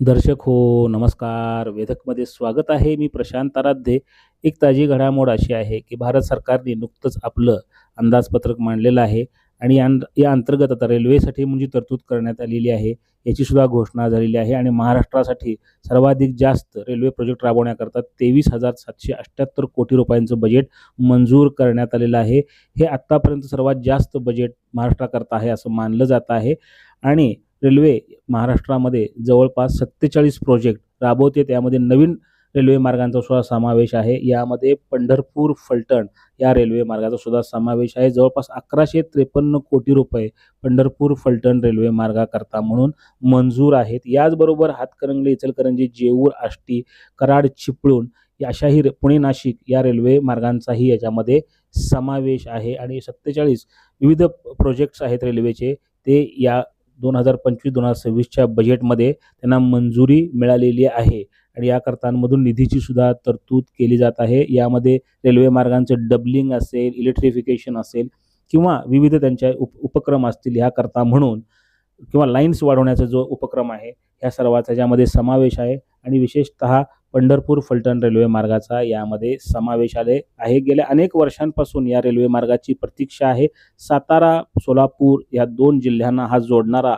दर्शक हो नमस्कार. वेधकमध्ये स्वागत आहे. मी प्रशांत आराध्ये. एक ताजी घडामोड अशी आहे की भारत सरकारने नुकतंच आपलं अंदाजपत्रक मांडलेलं आहे आणि या या अंतर्गत आता रेल्वेसाठी म्हणजे तरतूद करण्यात आलेली आहे. याची सुद्धा घोषणा झालेली आहे आणि महाराष्ट्रासाठी सर्वाधिक जास्त रेल्वे प्रोजेक्ट राबवण्याकरता तेवीस हजार सातशे अठ्ठ्याहत्तर कोटी रुपयांचं बजेट मंजूर करण्यात आलेलं आहे. हे आत्तापर्यंत सर्वात जास्त बजेट महाराष्ट्राकरता आहे असं मानलं जात आहे. आणि रेल्वे महाराष्ट्रामध्ये जवळपास सत्तेचाळीस प्रोजेक्ट राबवते. त्यामध्ये नवीन रेल्वे मार्गांचा सुद्धा समावेश आहे. यामध्ये पंढरपूर फलटण या रेल्वे मार्गाचा सुद्धा समावेश आहे. जवळपास अकराशे त्रेपन्न कोटी रुपये पंढरपूर फलटण रेल्वे मार्गाकरता म्हणून मंजूर आहेत. याचबरोबर हातकरंगले इचलकरंजी जेऊर आष्टी कराड चिपळूण अशाही रे- पुणे नाशिक या रेल्वे मार्गांचाही याच्यामध्ये समावेश आहे. आणि सत्तेचाळीस विविध प्रोजेक्ट्स आहेत रेल्वेचे. ते या दोन हजार पंचवीस दोन हजार सव्वीसच्या बजेटमध्ये त्यांना मंजुरी मिळालेली आहे. आणि या करतांमधून निधीची सुद्धा तरतूद केली जात आहे. यामध्ये रेल्वे मार्गांचं डबलिंग असेल इलेक्ट्रिफिकेशन असेल किंवा विविध त्यांच्या उप उपक्रम असतील ह्याकरता म्हणून किंवा लाईन्स वाढवण्याचा जो उपक्रम आहे ह्या सर्वाचा ज्यामध्ये समावेश आहे आणि विशेषतः पंढरपूर फलटण रेल्वे मार्गाचा यामध्ये समावेश आले आहे. गेल्या अनेक वर्षांपासून या रेल्वे मार्गाची प्रतीक्षा आहे. सातारा सोलापूर या दोन जिल्ह्यांना हा जोडणारा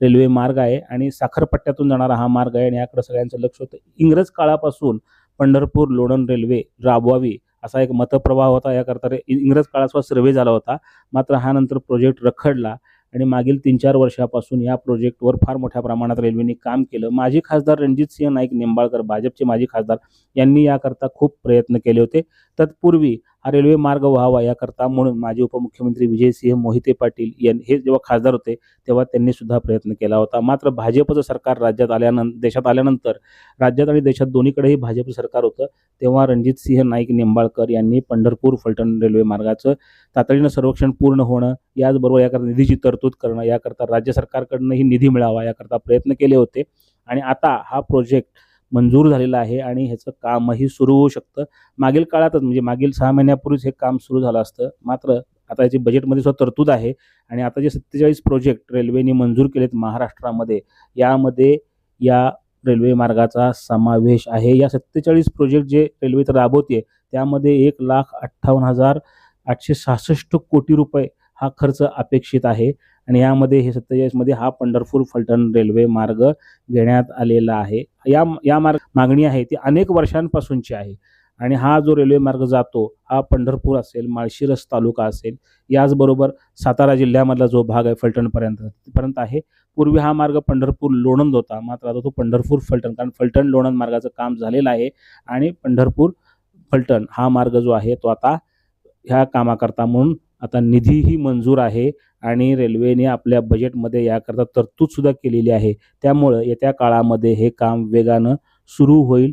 रेल्वे मार्ग आहे आणि साखरपट्ट्यातून जाणारा हा मार्ग आहे आणि याकडे सगळ्यांचं लक्ष होतं. इंग्रज काळापासून पंढरपूर लोणंद रेल्वे राबवावी असा एक मतप्रवाह होता. याकरता इंग्रज काळाचा सर्वे झाला होता. मात्र हा नंतर प्रोजेक्ट रखडला. आणि मागील तीन चार वर्षापासून या प्रोजेक्टवर फार मोठ्या प्रमाणात रेल्वेने काम केलं. माजी खासदार रणजित सिंह नाईक निंबाळकर भाजपचे माजी खासदार यांनी याकरता खूप प्रयत्न केले होते. तत्पूर्वी हा रेल्वे मार्ग व्हावा याकरता म्हणून माजी उपमुख्यमंत्री विजयसिंह मोहिते पाटील यांनी हे जेव्हा खासदार होते तेव्हा त्यांनी सुद्धा प्रयत्न केला होता. मात्र भाजपचं सरकार राज्यात आल्यानंतर देशात आल्यानंतर राज्यात आणि देशात दोन्हीकडेही भाजप सरकार होतं तेव्हा रणजित सिंह नाईक निंबाळकर यांनी पंढरपूर फलटण रेल्वे मार्गाचं तातडीनं सर्वेक्षण पूर्ण होणं याचबरोबर याकरता निधीची तरतूद करणं याकरता राज्य सरकारकडनंही निधी मिळावा याकरता प्रयत्न केले होते. आणि आता हा प्रोजेक्ट मंजूर झालेला आहे आणि ह्याचं कामही सुरू होऊ शकतं. मागील काळातच म्हणजे मागील सहा महिन्यापूर्वीच हे काम सुरू झालं असतं. मात्र आता याची बजेटमध्ये सुद्धा तरतूद आहे आणि आता जे सत्तेचाळीस प्रोजेक्ट रेल्वेने मंजूर केलेत महाराष्ट्रामध्ये यामध्ये या रेल्वे मार्गाचा समावेश आहे. या सत्तेचाळीस प्रोजेक्ट जे रेल्वे तर राबवते त्यामध्ये एक लाख अठ्ठावन्न हजार आठशे सहासष्ट कोटी रुपये हा खर्च अपेक्षित आहे. आणि यामध्ये हे सत्तेचाळीसमध्ये हा पंढरपूर फलटण रेल्वे मार्ग घेण्यात आलेला आहे. या या मार्ग मागणी आहे ती अनेक वर्षांपासूनची आहे. आणि हा जो रेल्वे मार्ग जातो हा पंढरपूर असेल माळशिरस तालुका असेल याचबरोबर सातारा जिल्ह्यामधला जो भाग आहे फलटणपर्यंत पर्यंत आहे. पूर्वी हा मार्ग पंढरपूर लोणंद होता मात्र आता तो पंढरपूर फलटण कारण फलटण लोणंद मार्गाचं काम झालेलं आहे आणि पंढरपूर फलटण हा मार्ग जो आहे तो आता ह्या कामाकरता म्हणून आता निधीही मंजूर आहे आणि रेल्वेने आपल्या बजेटमध्ये याकरता तरतूदसुद्धा केलेली आहे. त्यामुळं येत्या काळामध्ये हे काम वेगानं सुरू होईल.